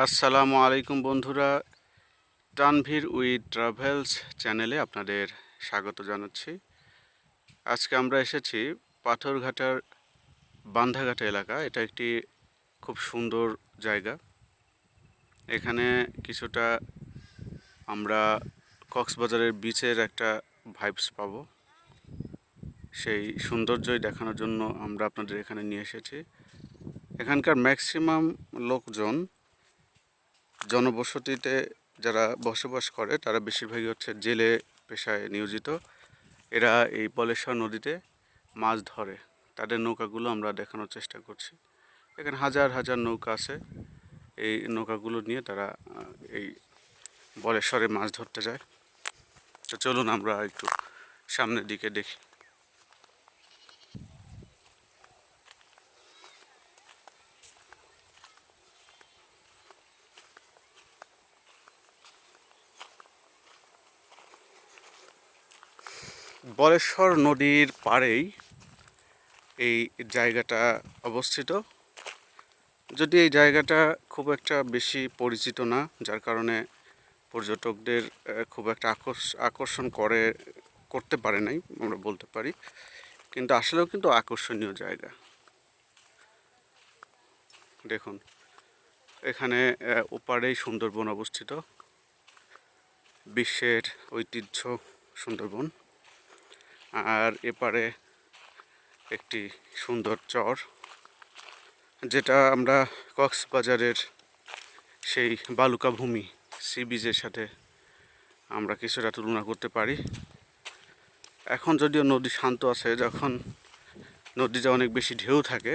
আসসালামু আলাইকুম বন্ধুরা, তানভীর উইথ ট্রাভেলস চ্যানেলে আপনাদের স্বাগত জানাচ্ছি। আজকে আমরা এসেছি পাথরঘাটার বান্ধাঘাটা এলাকা, এটা একটি খুব সুন্দর জায়গা। এখানে কিছুটা আমরা কক্সবাজারের বিচের একটা ভাইবস পাবো। সেই সৌন্দর্যই দেখানোর জন্য আমরা আপনাদের এখানে নিয়ে এসেছি। এখানকার ম্যাক্সিমাম লোকজন জনবসতিতে যারা বসবাস করে, তারা বেশিরভাগই হচ্ছে জেলে পেশায় নিয়োজিত। এরা এই বলেশ্বর নদীতে মাছ ধরে। তাদের নৌকাগুলো আমরা দেখানোর চেষ্টা করছি। এখানে হাজার হাজার নৌকা আছে। এই নৌকাগুলো নিয়ে তারা এই বলেশ্বরে মাছ ধরতে যায়। তো চলুন আমরা একটু সামনের দিকে দেখি। বলেশ্বর নদীর পাড়েই এই জায়গাটা অবস্থিত। যদি এই জায়গাটা খুব একটা বেশি পরিচিত না, যার কারণে পর্যটকদের খুব একটা আকর্ষ- আকর্ষণ করে, করতে পারে নাই, আমরা বলতে পারি। কিন্তু আসলেও কিন্তু আকর্ষণীয় জায়গা। দেখুন, এখানে ওপারেই সুন্দরবন অবস্থিত। বিশ্বের ঐতিহ্য সুন্দরবন। আর এপারে একটি সুন্দর চর, যেটা আমরা কক্সবাজারের সেই বালুকা ভূমি সি বিচের সাথে আমরা কিছুটা তুলনা করতে পারি। এখন যদিও নদী শান্ত আছে, যখন নদীতে অনেক বেশি ঢেউ থাকে,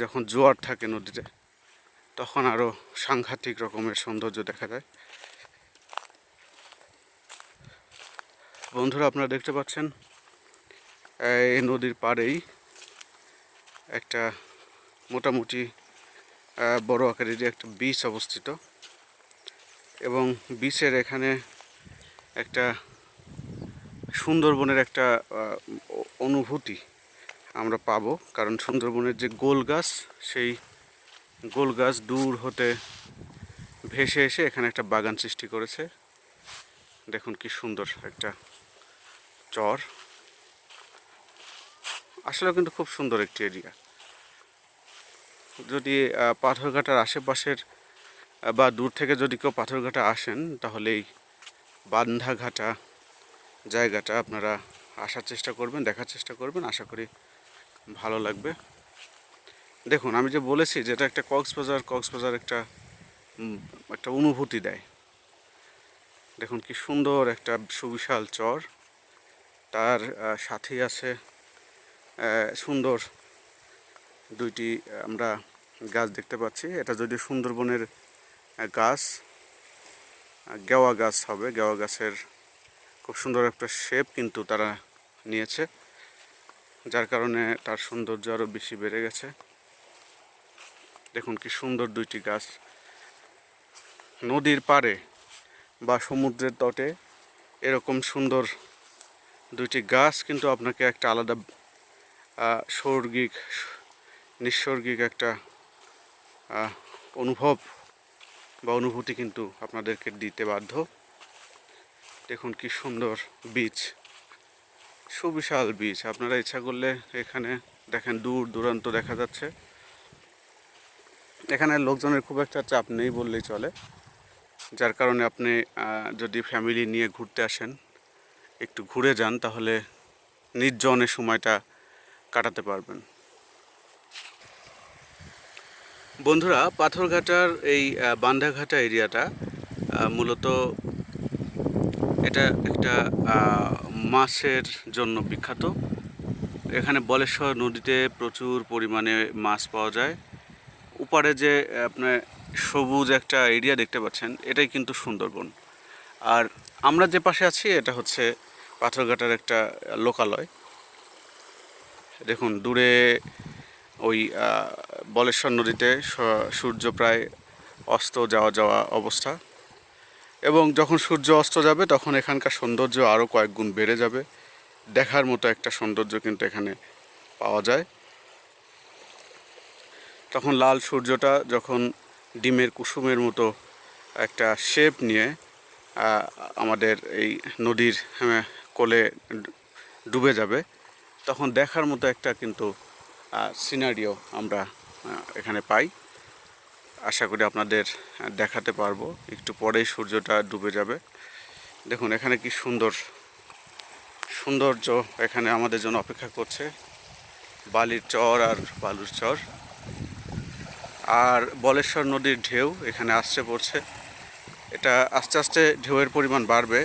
যখন জোয়ার থাকে নদীতে, তখন আরও সাংঘাতিক রকমের সৌন্দর্য দেখা যায়। বন্ধুরা আপনারা দেখতে পাচ্ছেন, এই নদীর পাড়েই একটা মোটামুটি বড় আকারের একটা বিচ অবস্থিত এবং বিচের এখানে একটা সুন্দরবনের একটা অনুভূতি আমরা পাব। কারণ সুন্দরবনের যে গোল গাছ, সেই গোল গাছ দূর হতে ভেসে এসে এখানে একটা বাগান সৃষ্টি করেছে। দেখুন কি সুন্দর একটা চর। আসলে কিন্তু খুব সুন্দর একটি এরিয়া। যদি পাথরঘাটার আশেপাশের বা দূর থেকে যদি কেউ পাথরঘাটা আসেন তাহলে এই বান্ধাঘাটা জায়গাটা আপনারা আসার চেষ্টা করবেন, দেখার চেষ্টা করবেন। আশা করি ভালো লাগবে। দেখুন, আমি যে বলেছি যেটা একটা কক্সবাজার কক্সবাজার একটা একটা অনুভূতি দেয়। দেখুন, কি সুন্দর একটা সুবিশাল চর। তার সাথেই আছে সুন্দর। দুইটি, আমরা গাছ দেখতে পাচ্ছি। এটা যদি সুন্দরবনের গাছ গেওয়া গাছ হবে। গেওয়া গাছের খুব সুন্দর একটা শেপ কিন্তু তারা নিয়েছে, যার কারণে তার সৌন্দর্য আরও বেশি বেড়ে গেছে। দেখুন কি সুন্দর দুইটি গাছ। নদীর পাড়ে বা সমুদ্রের তটে এরকম সুন্দর দুইটি গাছ কিন্তু আপনাকে একটা আলাদা স্বর্গিক নিঃস্বর্গিক একটা অনুভব বা অনুভূতি কিন্তু আপনাদেরকে দিতে বাধ্য। দেখুন কি সুন্দর বীজ, সুবিশাল বীজ। আপনারা ইচ্ছা করলে এখানে দেখেন দূর দূরান্ত দেখা যাচ্ছে। এখানে লোকজনের খুব একটা চাপ নেই বললেই চলে। যার কারণে আপনি যদি ফ্যামিলি নিয়ে ঘুরতে আসেন একটু ঘুরে যান, তাহলে নির্জনের সময়টা কাটাতে পারবেন। বন্ধুরা, পাথরঘাটার এই বান্ধাঘাটা এরিয়াটা মূলত এটা একটা মাছের জন্য বিখ্যাত। এখানে বলেশ্বর নদীতে প্রচুর পরিমাণে মাছ পাওয়া যায়। উপারে যে আপনার সবুজ একটা এরিয়া দেখতে পাচ্ছেন, এটাই কিন্তু সুন্দরবন। আর আমরা যে পাশে আছি, এটা হচ্ছে পাথরঘাটার একটা লোকালয়। দেখুন দূরে ওই বলেশ্বর নদীতে সূর্য প্রায় অস্ত যাওয়া যাওয়া অবস্থা। এবং যখন সূর্য অস্ত যাবে তখন এখানকার সৌন্দর্য আরও কয়েক গুণ বেড়ে যাবে। দেখার মতো একটা সৌন্দর্য কিন্তু এখানে পাওয়া যায়। তখন লাল সূর্যটা যখন ডিমের কুসুমের মতো একটা শেপ নিয়ে আমাদের এই নদীর আহ, কোলে ডুবে যাবে, তখন দেখার মতো একটা কিন্তু সিনারিও আমরা এখানে পাই। আশা করি আপনাদের দেখাতে পারব। একটু পরেই সূর্যটা ডুবে যাবে। দেখুন, এখানে কি সুন্দর, সৌন্দর্য এখানে আমাদের জন্য অপেক্ষা করছে। বালির চর আর বালুর চর। আর বলেশ্বর নদীর ঢেউ এখানে আসছে পড়ছে। এটা আস্তে আস্তে ঢেউয়ের পরিমাণ বাড়বে।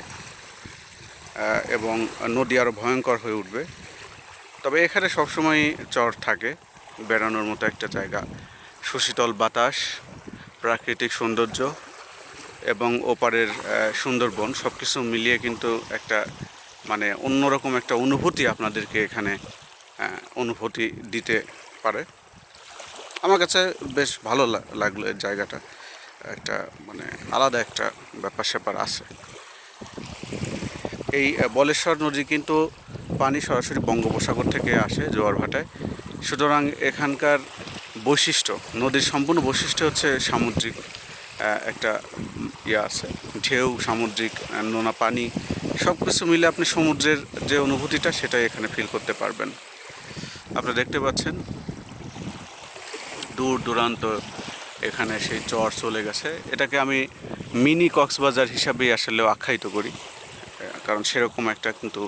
এবং নদী আরও ভয়ঙ্কর হয়ে উঠবে। তবে এখানে সবসময় চর থাকে। বেড়ানোর মতো একটা জায়গা। সুশীতল বাতাস, প্রাকৃতিক সৌন্দর্য এবং ওপারের সুন্দরবন সব কিছু মিলিয়ে কিন্তু একটা মানে অন্যরকম একটা অনুভূতি আপনাদেরকে এখানে অনুভূতি দিতে পারে। আমার কাছে বেশ ভালো লাগল এই জায়গাটা। একটা মানে আলাদা একটা ব্যাপার স্যাপার আছে। এই বলেশ্বর নদী কিন্তু পানি সরাসরি বঙ্গোপসাগর থেকে আসে জোয়ার ভাটায় সুতরাং এখানকার বৈশিষ্ট্য, নদীর সম্পূর্ণ বৈশিষ্ট্য হচ্ছে সামুদ্রিক একটা ইয়ে আছে, ঢেউ, সামুদ্রিক নোনা পানি সব কিছু মিলে আপনি সমুদ্রের যে অনুভূতিটা সেটাই এখানে ফিল করতে পারবেন। আপনারা দেখতে পাচ্ছেন, দূর দূরান্ত এখানে সেই চর চলে গেছে। এটাকে আমি মিনি কক্সবাজার হিসাবেই আসলে আখ্যায়িত করি। কারণ সেরকম একটা কিন্তু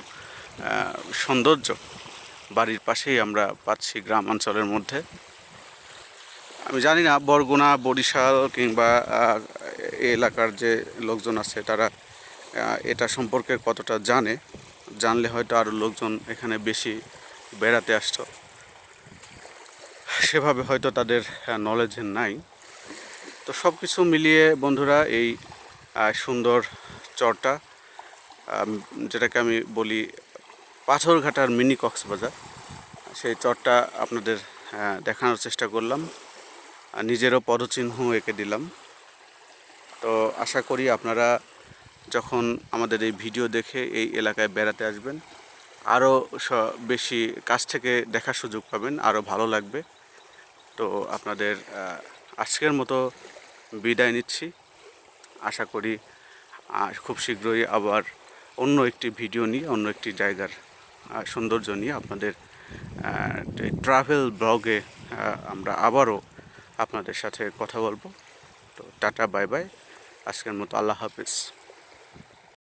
সৌন্দর্য বাড়ির পাশেই আমরা পাচ্ছি গ্রাম অঞ্চলের মধ্যে। আমি জানি না, বরগুনা, বরিশাল কিংবা এলাকার যে লোকজন আছে তারা এটা সম্পর্কে কতটা জানে, জানলে হয়তো আরও লোকজন এখানে বেশি বেড়াতে আসতো। সেভাবে হয়তো তাদের নলেজ নাই। তো সব কিছু মিলিয়ে বন্ধুরা, এই সুন্দর চরটা যেটাকে আমি বলি পাথরঘাটার মিনি কক্সবাজার। সেই চরটা আপনাদের দেখানোর চেষ্টা করলাম। নিজেরও পদচিহ্ন এঁকে দিলাম। তো আশা করি আপনারা যখন আমাদের এই ভিডিও দেখে এই এলাকায় বেড়াতে আসবেন, আরও বেশি কাছ থেকে দেখার সুযোগ পাবেন, আরও ভালো লাগবে। তো আপনাদের আজকের মতো বিদায় নিচ্ছি। আশা করি খুব শীঘ্রই আবার একটি ভিডিও নিয়ে, অন্য একটি জায়গার সৌন্দর্য নিয়ে আপনাদের ট্রাভেল ব্লগে আমরা আবারও আপনাদের সাথে কথা বলব। তো টাটা বাই বাই আজকের মতো আল্লাহ হাফিজ।